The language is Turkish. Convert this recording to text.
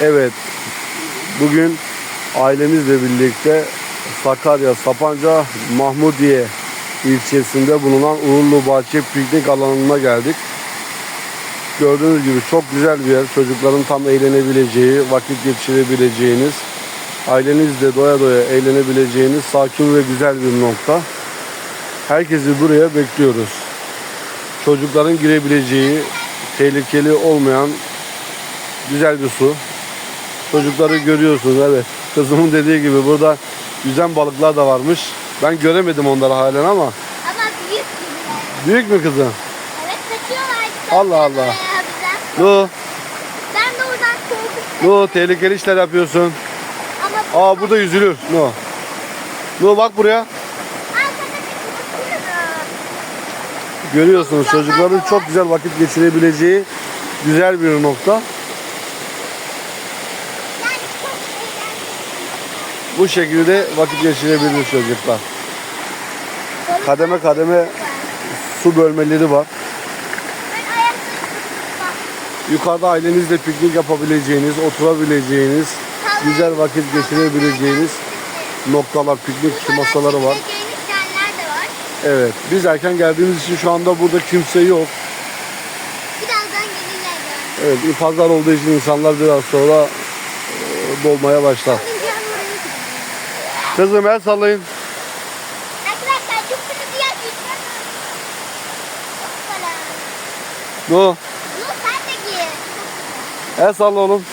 Evet. Bugün ailemizle birlikte Sakarya Sapanca Mahmudiye ilçesinde bulunan Uğurlu Bahçe piknik alanına geldik. Gördüğünüz gibi çok güzel bir yer. Çocukların tam eğlenebileceği, vakit geçirebileceğiniz, ailenizle doya doya eğlenebileceğiniz sakin ve güzel bir nokta. Herkesi buraya bekliyoruz. Çocukların girebileceği, tehlikeli olmayan güzel bir su. Çocukları görüyorsunuz evet. Kızımın dediği gibi burada yüzen balıklar da varmış. Ben göremedim onları halen ama. Ama büyük. Büyük mü kızım? Evet kaçıyorlar. Allah Allah. Nu, Ben de oradan korkup Nu tehlikeli işler yapıyorsun. ama Aa burada yüzülür. Nu. Nu bak buraya. Görüyorsunuz çocukların çok güzel vakit geçirebileceği güzel bir nokta. Bu şekilde vakit geçirebilir çocuklar. Kademe kademe su bölmeleri var. Yukarıda ailenizle piknik yapabileceğiniz, oturabileceğiniz, güzel vakit geçirebileceğiniz noktalar, piknik masaları var. Evet, biz erken geldiğimiz için şu anda burada kimse yok. Birazdan gelirler de. Evet, pazar olduğu için insanlar biraz sonra e, dolmaya başlar. Kızım el sallayın. Arkadaşlar çok yer gitmem. Hoppala. No, Dur sen de gir. el salla oğlum.